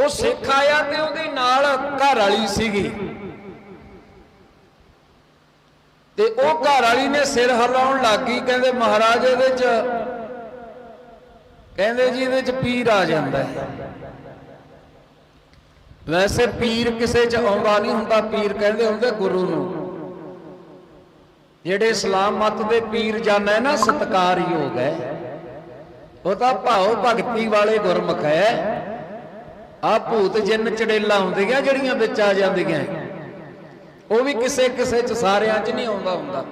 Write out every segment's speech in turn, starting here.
ਉਹ ਸਿੱਖ ਆਇਆ ਤੇ ਉਹਦੇ ਨਾਲ ਘਰ ਵਾਲੀ ਸੀਗੀ। ਤੇ ਉਹ ਘਰ ਵਾਲੀ ਨੇ ਸਿਰ ਹਿਲਾਉਣ ਲੱਗੀ ਕਹਿੰਦੇ ਮਹਾਰਾਜ ਇਹਦੇ ਚ, ਕਹਿੰਦੇ ਜੀ ਇਹਦੇ ਚ ਪੀਰ ਆ ਜਾਂਦਾ ਹੈ। ਵੈਸੇ ਪੀਰ ਕਿਸੇ ਚ ਆਉਂਦਾ ਨਹੀਂ ਹੁੰਦਾ, ਪੀਰ ਕਹਿੰਦੇ ਹੁੰਦੇ ਗੁਰੂ ਨੂੰ। ਜਿਹੜੇ ਇਸਲਾਮ ਮਤ ਦੇ ਪੀਰ ਜਾਣਾ ਹੈ ਨਾ, ਸਤਕਾਰਯੋਗ ਹੈ। ਉਹ ਤਾਂ ਭਾਉ ਭਗਤੀ ਵਾਲੇ ਗੁਰਮੁਖ ਹੈ। ਆ ਭੂਤ ਜਿੰਨ ਚੜੇਲਾ ਹੁੰਦੀਆਂ, ਜਿਹੜੀਆਂ ਵਿੱਚ ਆ ਜਾਂਦੀਆਂ ਉਹ ਵੀ ਕਿਸੇ ਕਿਸੇ ਚ ਸਾਰਿਆਂ ਚ ਨਹੀਂ ਆਉਂਦਾ ਹੁੰਦਾ।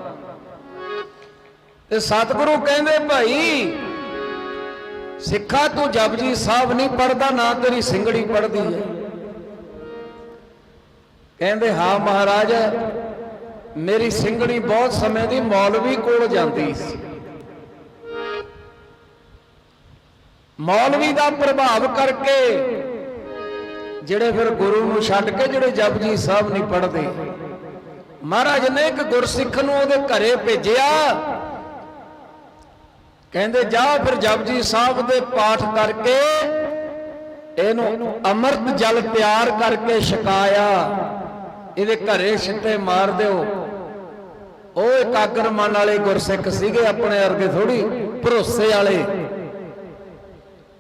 ਤੇ ਸਤਿਗੁਰੂ ਕਹਿੰਦੇ, ਭਾਈ, ਸਿੱਖਾ ਤੂੰ ਜਪਜੀ ਸਾਹਿਬ ਨਹੀਂ ਪੜਦਾ ਨਾ ਤੇਰੀ ਸਿੰਗੜੀ ਪੜਦੀ ਹੈ ਕਹਿੰਦੇ, ਹਾਂ ਮਹਾਰਾਜ, ਮੇਰੀ ਸਿੰਗੜੀ ਬਹੁਤ ਸਮੇਂ ਦੀ ਮੌਲਵੀ ਕੋਲ ਜਾਂਦੀ ਸੀ। ਮੌਲਵੀ ਦਾ ਪ੍ਰਭਾਵ ਕਰਕੇ ਜਿਹੜੇ ਫਿਰ ਗੁਰੂ ਨੂੰ ਛੱਡ ਕੇ ਜਿਹੜੇ ਜਪਜੀ ਸਾਹਿਬ ਨਹੀਂ ਪੜਦੇ ਮਹਾਰਾਜ ਨੇ ਇੱਕ ਗੁਰਸਿੱਖ ਨੂੰ ਉਹਦੇ ਘਰੇ ਭੇਜਿਆ। ਕਹਿੰਦੇ ਜਾ ਫਿਰ ਜਪਜੀ ਸਾਹਿਬ ਦੇ ਪਾਠ ਕਰਕੇ ਇਹਨੂੰ ਅੰਮ੍ਰਿਤ ਜਲ ਤਿਆਰ ਕਰਕੇ ਛਕਾਇਆ। ਇਹਦੇ ਘਰੇ ਛਿੱਟੇ ਮਾਰ ਦਿਓ। ਉਹ ਇਕਾਗਰ ਮਨ ਵਾਲੇ ਗੁਰਸਿੱਖ ਸੀਗੇ ਆਪਣੇ ਵਰਗੇ ਥੋੜੀ ਭਰੋਸੇ ਵਾਲੇ।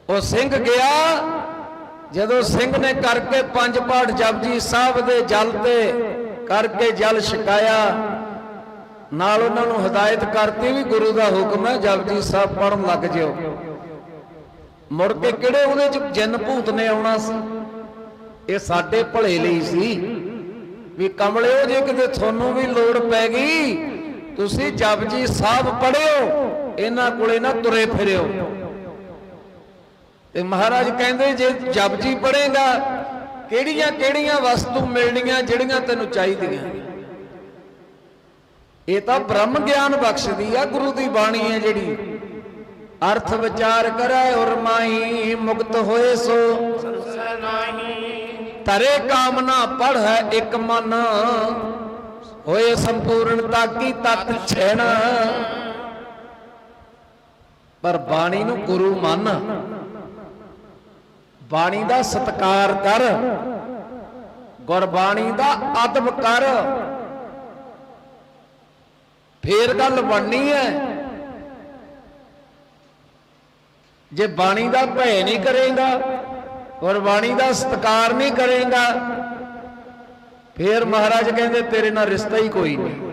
ਉਹ ਸਿੰਘ ਗਿਆ। ਜਦੋਂ ਸਿੰਘ ਨੇ ਕਰਕੇ ਪੰਜ ਪਾਠ ਜਪਜੀ ਸਾਹਿਬ ਦੇ ਜਲ ਤੇ ਕਰਕੇ ਜਲ ਛਕਾਇਆ, ਨਾਲ ਉਹਨਾਂ ਨੂੰ ਹਦਾਇਤ ਕਰਤੀ ਵੀ ਗੁਰੂ ਦਾ ਹੁਕਮ ਹੈ, ਜਪਜੀ ਸਾਹਿਬ ਪੜਨ ਲੱਗ ਜਿਓ। ਮੁੜ ਕੇ ਕਿਹੜੇ ਉਹਦੇ ਚ ਜਿੰਨ ਭੂਤ ਨੇ ਆਉਣਾ ਸੀ? ਇਹ ਸਾਡੇ ਭਲੇ ਲਈ ਸੀ। ਵੀ ਕਮਲਿਓ, ਜੇ ਕਿਤੇ ਤੁਹਾਨੂੰ ਵੀ ਲੋੜ ਪੈ ਗਈ, ਤੁਸੀਂ ਜਪਜੀ ਸਾਹਿਬ ਪੜਿਓ ਇਹਨਾਂ ਕੋਲੇ ਨਾ ਤੁਰੇ ਫਿਰਿਓ। ਤੇ ਮਹਾਰਾਜ ਕਹਿੰਦੇ ਜੇ ਜਪਜੀ ਪੜੇਗਾ ਕਿਹੜੀਆਂ ਕਿਹੜੀਆਂ ਵਸਤੂ ਮਿਲਣੀਆਂ ਜਿਹੜੀਆਂ ਤੈਨੂੰ ਚਾਹੀਦੀਆਂ? ਇਹ ਤਾਂ ਬ੍ਰਹਮ ਗਿਆਨ ਬਖਸ਼ਦੀ ਆ ਗੁਰੂ ਦੀ ਬਾਣੀ ਹੈ ਜਿਹੜੀ। ਅਰਥ ਵਿਚਾਰ ਕਰੈ ਔਰ ਮਾਈ ਮੁਕਤ ਹੋਏ ਸੋ। ਤਰੇ ਕਾਮਨਾ ਪੜ੍ਹੈ ਇੱਕ ਮਨ ਹੋਏ ਸੰਪੂਰਨਤਾ ਕੀ ਤਤ ਛੇਣ ਪਰ ਬਾਣੀ ਨੂੰ ਗੁਰੂ ਮੰਨ। ਬਾਣੀ ਦਾ ਸਤਕਾਰ ਕਰ। ਗੁਰਬਾਣੀ ਦਾ ਅਦਬ ਕਰ। ਫੇਰ ਗੱਲ ਬਣਨੀ ਹੈ। ਜੇ ਬਾਣੀ ਦਾ ਭੈ ਨਹੀਂ ਕਰੇਗਾ, ਗੁਰਬਾਣੀ ਦਾ ਸਤਕਾਰ ਨਹੀਂ ਕਰੇਗਾ, ਫੇਰ ਮਹਾਰਾਜ ਕਹਿੰਦੇ, ਤੇਰੇ ਨਾਲ ਰਿਸ਼ਤਾ ਹੀ ਕੋਈ ਨਹੀਂ।